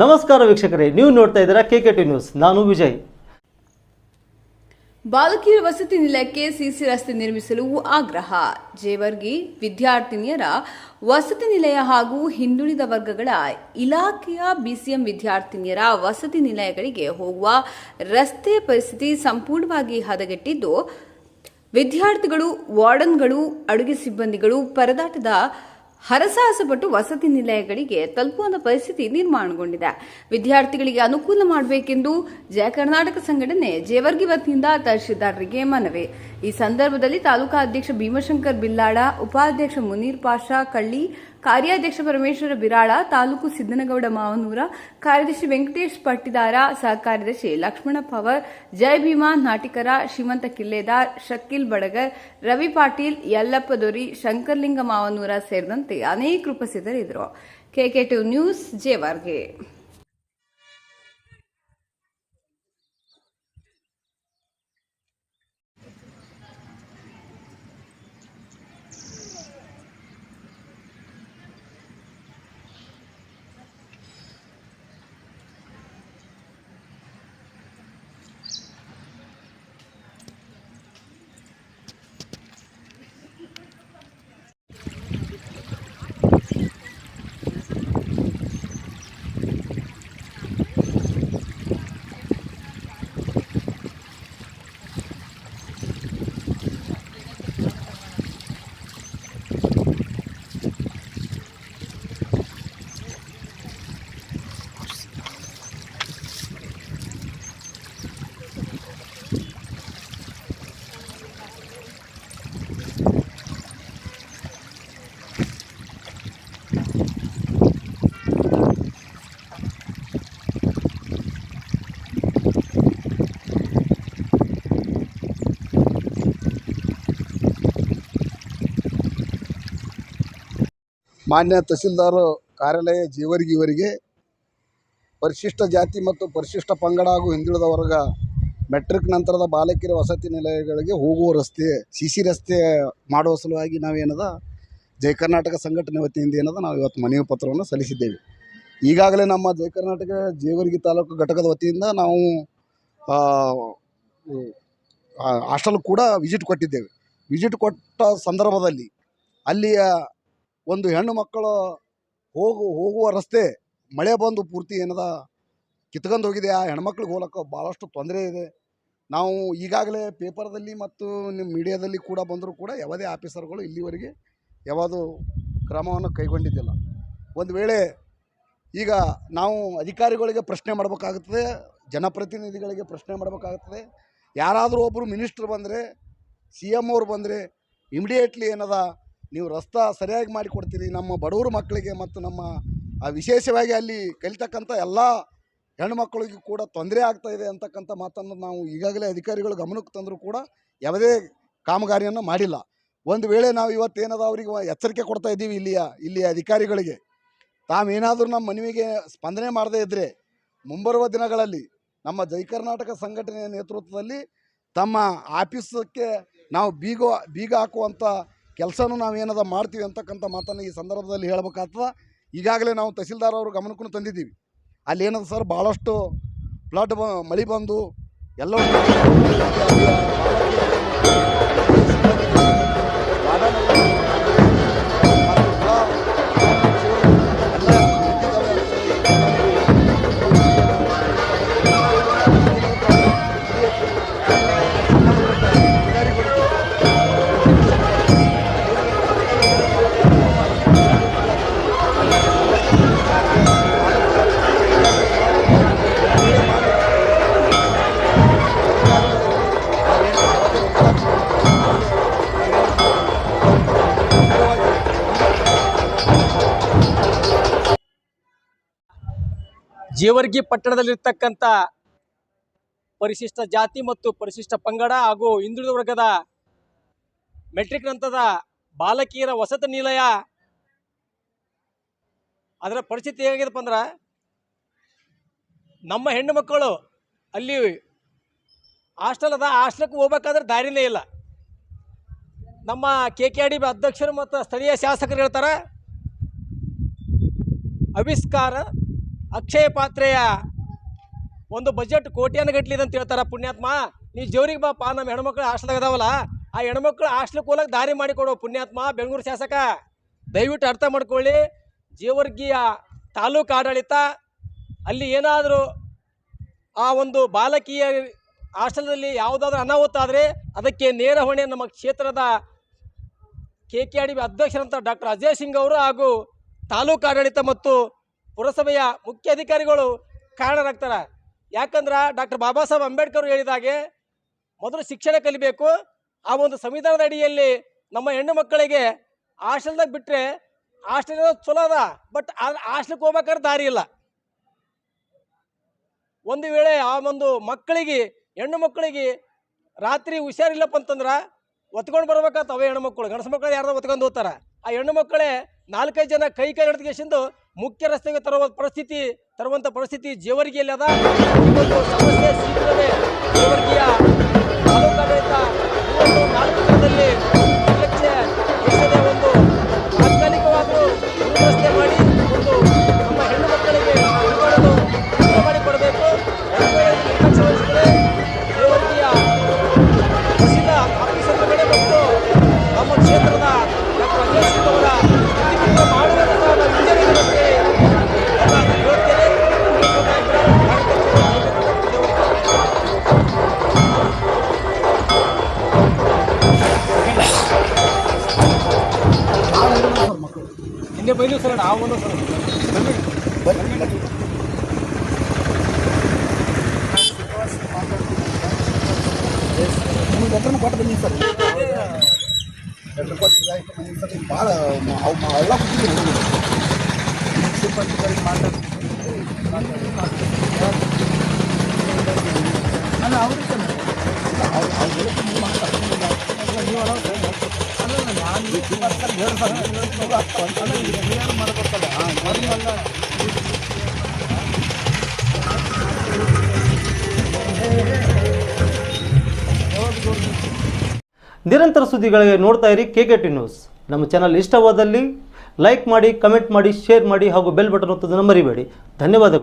ನಮಸ್ಕಾರ ವೀಕ್ಷಕರೇ, ನೀವು ನೋಡ್ತಾ ಇದ್ದೀರಾ ಕೆ ಕೆ ಟಿ ನ್ಯೂಸ್ ನಾನು ವಿಜಯ್. ಬಾಲಕಿಯರ ವಸತಿ ನಿಲಯಕ್ಕೆ ಸಿಸಿ ರಸ್ತೆ ನಿರ್ಮಿಸಲು ಆಗ್ರಹ. ಜೇವರ್ಗಿ ವಿದ್ಯಾರ್ಥಿನಿಯರ ವಸತಿ ನಿಲಯ ಹಾಗೂ ಹಿಂದುಳಿದ ವರ್ಗಗಳ ಇಲಾಖೆಯ ಬಿಸಿಎಂ ವಿದ್ಯಾರ್ಥಿನಿಯರ ವಸತಿ ನಿಲಯಗಳಿಗೆ ಹೋಗುವ ರಸ್ತೆ ಪರಿಸ್ಥಿತಿ ಸಂಪೂರ್ಣವಾಗಿ ಹದಗೆಟ್ಟಿದ್ದು, ವಿದ್ಯಾರ್ಥಿಗಳು, ವಾರ್ಡನ್ಗಳು, ಅಡುಗೆ ಸಿಬ್ಬಂದಿಗಳು ಪರದಾಟದ ಹರಸಾಹಸಪಟ್ಟು ವಸತಿ ನಿಲಯಗಳಿಗೆ ತಲುಪುವಂಥ ಪರಿಸ್ಥಿತಿ ನಿರ್ಮಾಣಗೊಂಡಿದೆ. ವಿದ್ಯಾರ್ಥಿಗಳಿಗೆ ಅನುಕೂಲ ಮಾಡಬೇಕೆಂದು ಜಯ ಕರ್ನಾಟಕ ಸಂಘಟನೆ ಜೇವರ್ಗಿ ವತಿಯಿಂದ ತಹಶೀಲ್ದಾರರಿಗೆ ಮನವಿ. ಈ ಸಂದರ್ಭದಲ್ಲಿ ತಾಲೂಕಾ ಅಧ್ಯಕ್ಷ ಭೀಮಶಂಕರ್ ಬಿಲ್ಲಾಡ ಉಪಾಧ್ಯಕ್ಷ ಮುನೀರ್ ಪಾಷಾ, ಕಳ್ಳಿ ಕಾರ್ಯಾಧ್ಯಕ್ಷ ಪರಮೇಶ್ವರ ಬಿರಾಳ, ತಾಲೂಕು ಸಿದ್ದನಗೌಡ ಮಾವನೂರ, ಕಾರ್ಯದರ್ಶಿ ವೆಂಕಟೇಶ್ ಪಟ್ಟಿದಾರ, ಸಹಕಾರ್ಯದರ್ಶಿ ಲಕ್ಷ್ಮಣ ಪವರ್, ಜಯ ಭೀಮಾ, ನಾಟಿಕರ ಶ್ರೀಮಂತ ಕಿಲ್ಲೇದಾರ್, ಶಕೀಲ್ ಬಡಗರ್, ರವಿ ಪಾಟೀಲ್, ಯಲ್ಲಪ್ಪ ದೊರಿ, ಶಂಕರ್ಲಿಂಗ ಮಾವನೂರ ಸೇರಿದಂತೆ ಅನೇಕರು ಉಪಸ್ಥಿತರಿದ್ದರು. KK two news, Jewargi. ಮಾನ್ಯ ತಹಸೀಲ್ದಾರ್ ಕಾರ್ಯಾಲಯ ಜೀವರ್ಗಿ ಇವರಿಗೆ ಪರಿಶಿಷ್ಟ ಜಾತಿ ಮತ್ತು ಪರಿಶಿಷ್ಟ ಪಂಗಡ ಹಾಗೂ ಹಿಂದುಳಿದ ವರ್ಗ ಮೆಟ್ರಿಕ್ ನಂತರದ ಬಾಲಕಿಯರ ವಸತಿ ನಿಲಯಗಳಿಗೆ ಹೋಗುವ ರಸ್ತೆ ಸಿ ಸಿ ರಸ್ತೆ ಮಾಡುವ ಸಲುವಾಗಿ ನಾವೇನದ ಜಯ ಕರ್ನಾಟಕ ಸಂಘಟನೆ ವತಿಯಿಂದ ಏನದ ನಾವು ಇವತ್ತು ಮನವಿ ಪತ್ರವನ್ನು ಸಲ್ಲಿಸಿದ್ದೇವೆ. ಈಗಾಗಲೇ ನಮ್ಮ ಜಯ ಕರ್ನಾಟಕ ಜೇವರ್ಗಿ ತಾಲೂಕು ಘಟಕದ ವತಿಯಿಂದ ನಾವು ಹಾಸ್ಟೆಲ್ ಕೂಡ ವಿಸಿಟ್ ಕೊಟ್ಟಿದ್ದೇವೆ. ವಿಸಿಟ್ ಕೊಟ್ಟ ಸಂದರ್ಭದಲ್ಲಿ ಅಲ್ಲಿಯ ಒಂದು ಹೆಣ್ಣು ಮಕ್ಕಳು ಹೋಗು, ಹೋಗುವ ರಸ್ತೆ ಮಳೆ ಬಂದು ಪೂರ್ತಿ ಏನದ ಕಿತ್ಕೊಂಡು ಹೋಗಿದೆ. ಆ ಹೆಣ್ಮಕ್ಳಿಗೆ ಹೋಗ್ಲಿಕ್ಕೆ ಭಾಳಷ್ಟು ತೊಂದರೆ ಇದೆ. ನಾವು ಈಗಾಗಲೇ ಪೇಪರ್ದಲ್ಲಿ ಮತ್ತು ನಿಮ್ಮ ಮೀಡಿಯಾದಲ್ಲಿ ಕೂಡ ಬಂದರೂ ಕೂಡ ಯಾವುದೇ ಆಫೀಸರ್ಗಳು ಇಲ್ಲಿವರೆಗೆ ಯಾವುದು ಕ್ರಮವನ್ನು ಕೈಗೊಂಡಿದ್ದಿಲ್ಲ. ಒಂದು ವೇಳೆ ಈಗ ನಾವು ಅಧಿಕಾರಿಗಳಿಗೆ ಪ್ರಶ್ನೆ ಮಾಡಬೇಕಾಗುತ್ತದೆ ಜನಪ್ರತಿನಿಧಿಗಳಿಗೆ ಪ್ರಶ್ನೆ ಮಾಡಬೇಕಾಗುತ್ತದೆ ಯಾರಾದರೂ ಒಬ್ಬರು ಮಿನಿಸ್ಟ್ರ್ ಬಂದರೆ, ಸಿ ಎಂ ಅವ್ರು ಬಂದರೆ, ಇಮಿಡಿಯೇಟ್ಲಿ ಏನದ ನೀವು ರಸ್ತೆ ಸರಿಯಾಗಿ ಮಾಡಿಕೊಡ್ತೀರಿ. ನಮ್ಮ ಬಡವರು ಮಕ್ಕಳಿಗೆ ಮತ್ತು ನಮ್ಮ ವಿಶೇಷವಾಗಿ ಅಲ್ಲಿ ಕಲಿತಕ್ಕಂಥ ಎಲ್ಲ ಹೆಣ್ಮಕ್ಳಿಗೂ ಕೂಡ ತೊಂದರೆ ಆಗ್ತಾ ಇದೆ ಅಂತಕ್ಕಂಥ ಮಾತನ್ನು ನಾವು ಈಗಾಗಲೇ ಅಧಿಕಾರಿಗಳು ಗಮನಕ್ಕೆ ತಂದರೂ ಕೂಡ ಯಾವುದೇ ಕಾಮಗಾರಿಯನ್ನು ಮಾಡಿಲ್ಲ. ಒಂದು ವೇಳೆ ನಾವು ಇವತ್ತೇನದ ಅವರಿಗೆ ಎಚ್ಚರಿಕೆ ಕೊಡ್ತಾ ಇದ್ದೀವಿ ಇಲ್ಲಿಯ ಇಲ್ಲಿಯ ಅಧಿಕಾರಿಗಳಿಗೆ. ತಾವೇನಾದರೂ ನಮ್ಮ ಮನವಿಗೆ ಸ್ಪಂದನೆ ಮಾಡದೇ ಇದ್ದರೆ ಮುಂಬರುವ ದಿನಗಳಲ್ಲಿ ನಮ್ಮ ಜೈ ಕರ್ನಾಟಕ ಸಂಘಟನೆಯ ನೇತೃತ್ವದಲ್ಲಿ ತಮ್ಮ ಆಫೀಸಕ್ಕೆ ನಾವು ಬೀಗ ಬೀಗ ಹಾಕುವಂಥ ಕೆಲಸನೂ ಏನದ ಮಾಡ್ತೀವಿ ಅಂತಕ್ಕಂಥ ಮಾತನ್ನು ಈ ಸಂದರ್ಭದಲ್ಲಿ ಹೇಳ್ಬೇಕಾಗ್ತದೆ. ಈಗಾಗಲೇ ನಾವು ತಹಸೀಲ್ದಾರ್ ಅವ್ರ ಗಮನಕ್ಕೂ ತಂದಿದ್ದೀವಿ. ಅಲ್ಲಿ ಏನದ ಸರ್ ಭಾಳಷ್ಟು ಫ್ಲಡ್ ಬ, ಮಳೆ ಬಂದು ಎಲ್ಲವೂ ಜೇವರ್ಗಿ ಪಟ್ಟಣದಲ್ಲಿರ್ತಕ್ಕಂಥ ಪರಿಶಿಷ್ಟ ಜಾತಿ ಮತ್ತು ಪರಿಶಿಷ್ಟ ಪಂಗಡ ಹಾಗೂ ಹಿಂದುಳಿದ ವರ್ಗದ ಮೆಟ್ರಿಕ್ ನಂತರದ ಬಾಲಕಿಯರ ವಸತಿ ನಿಲಯ. ಅದರ ಪರಿಸ್ಥಿತಿ ಹೇಗಿದೆಪ್ಪ ಅಂದ್ರೆ ನಮ್ಮ ಹೆಣ್ಣು ಮಕ್ಕಳು ಅಲ್ಲಿ ಹಾಸ್ಟೆಲ್ ಅದ, ಹಾಸ್ಟೆಲ್ಗೆ ಹೋಗ್ಬೇಕಾದ್ರೆ ದಾರಿನೇ ಇಲ್ಲ. ನಮ್ಮ ಕೆ ಕೆ ಡಿ ಅಧ್ಯಕ್ಷರು ಮತ್ತು ಸ್ಥಳೀಯ ಶಾಸಕರು ಹೇಳ್ತಾರೆ ಆವಿಷ್ಕಾರ ಅಕ್ಷಯ ಪಾತ್ರೆಯ ಒಂದು ಬಜೆಟ್ ಕೋಟಿಯನ್ನು ಗಟ್ಲಿದೆ ಅಂತ ಹೇಳ್ತಾರ ಪುಣ್ಯಾತ್ಮ. ನೀ ಜೋರಿಗೆ ಬಾಪ, ನಮ್ಮ ಹೆಣ್ಮಕ್ಳು ಹಾಸ್ಟೆಲ್ದಾಗ ಅದಾವಲ್ಲ, ಆ ಹೆಣ್ಮಕ್ಳು ಹಾಸ್ಟೆಲ್ಗೆ ಹೋಗಕ್ಕೆ ದಾರಿ ಮಾಡಿಕೊಡು ಪುಣ್ಯಾತ್ಮ, ಬೆಂಗಳೂರು ಶಾಸಕ. ದಯವಿಟ್ಟು ಅರ್ಥ ಮಾಡ್ಕೊಳ್ಳಿ, ಜೇವರ್ಗಿಯ ತಾಲೂಕು ಆಡಳಿತ ಅಲ್ಲಿ ಏನಾದರೂ ಆ ಒಂದು ಬಾಲಕಿಯ ಹಾಸ್ಟೆಲ್ದಲ್ಲಿ ಯಾವುದಾದ್ರೂ ಅನಾಹುತ ಆದರೆ ಅದಕ್ಕೆ ನೇರ ಹೊಣೆ ನಮ್ಮ ಕ್ಷೇತ್ರದ ಕೆ ಕೆ ಆರ್ ಡಿ ಅಧ್ಯಕ್ಷರಂತ ಡಾಕ್ಟರ್ ಅಜಯ್ ಸಿಂಗ್ ಅವರು ಹಾಗೂ ತಾಲೂಕು ಆಡಳಿತ ಮತ್ತು ಪುರಸಭೆಯ ಮುಖ್ಯ ಅಧಿಕಾರಿಗಳು ಕಾರಣರಾಗ್ತಾರೆ. ಯಾಕಂದ್ರೆ ಡಾಕ್ಟರ್ ಬಾಬಾ ಸಾಹೇಬ್ ಅಂಬೇಡ್ಕರ್ ಹೇಳಿದಾಗೆ ಮೊದಲು ಶಿಕ್ಷಣ ಕಲಿಬೇಕು, ಆ ಒಂದು ಸಂವಿಧಾನದ ಅಡಿಯಲ್ಲಿ ನಮ್ಮ ಹೆಣ್ಣು ಮಕ್ಕಳಿಗೆ ಹಾಸ್ಟೆಲ್ದಾಗ ಬಿಟ್ಟರೆ ಹಾಸ್ಟೆಲ್ ಚಲೋ ಅದ, ಬಟ್ ಹಾಸ್ಟೆಲ್ಗೆ ಹೋಗ್ಬೇಕಾದ್ರೆ ದಾರಿ ಇಲ್ಲ. ಒಂದು ವೇಳೆ ಆ ಒಂದು ಮಕ್ಕಳಿಗೆ, ಹೆಣ್ಣು ಮಕ್ಕಳಿಗೆ ರಾತ್ರಿ ಹುಷಾರಿಲ್ಲಪ್ಪ ಅಂತಂದ್ರೆ ಒತ್ಕೊಂಡು ಬರ್ಬೇಕಾಗ್ತವೆ ಹೆಣ್ಣು ಮಕ್ಕಳು. ಗಂಡಸು ಮಕ್ಕಳು ಯಾರ್ದೋ ಒತ್ಕೊಂಡು ಹೋಗ್ತಾರ. ಆ ಹೆಣ್ಣು ಮಕ್ಕಳೇ ನಾಲ್ಕೈದು ಜನ ಕೈ ಕೈ ಹಿಡಿದ್ಕೇಸಿಂದು ಮುಖ್ಯ ರಸ್ತೆಗೆ ತರುವ ಪರಿಸ್ಥಿತಿ ತರುವಂಥ ಪರಿಸ್ಥಿತಿ ಜೇವರ್ಗಿಯಲ್ಲಿ ಅದ. ಸಮಸ್ಯೆ ಶೀಘ್ರವೇ ಜೇವರ್ಗಿಯ ಹಿಂದೆ ಬೈಲು ಸರ್ ನಾವು ಒಂದು ಸರ್. ನಿಮ್ಗೆ ಲೆಟ್ರನ್ನು ಕೊಟ್ಟು ಬನ್ನಿ ಸರ್. ಲೆಟ್ರ್ ಕೊಟ್ಟು ಮಾತಾಡ್ತೀನಿ ಬನ್ನಿ ಸರ್. ಈಗ ಭಾಳ ಅವು ಎಲ್ಲ ಕೂತಿದ್ದೀವಿ. ಮುನ್ಸಿಪಾಲ್ಟಿಗಳಿಗೆ ನಿರಂತರ ಸುದ್ದಿಗಳಿಗೆ ನೋಡ್ತಾ ಇರಿ ಕೆ ಕೆ ಟಿ ನ್ಯೂಸ್ ನಮ್ಮ ಚಾನಲ್ ಇಷ್ಟವಾದಲ್ಲಿ ಲೈಕ್ ಮಾಡಿ ಕಮೆಂಟ್ ಮಾಡಿ ಶೇರ್ ಮಾಡಿ ಹಾಗೂ ಬೆಲ್ ಬಟನ್ ಒತ್ತೋದನ್ನು ಮರಿಬೇಡಿ. ಧನ್ಯವಾದಗಳು.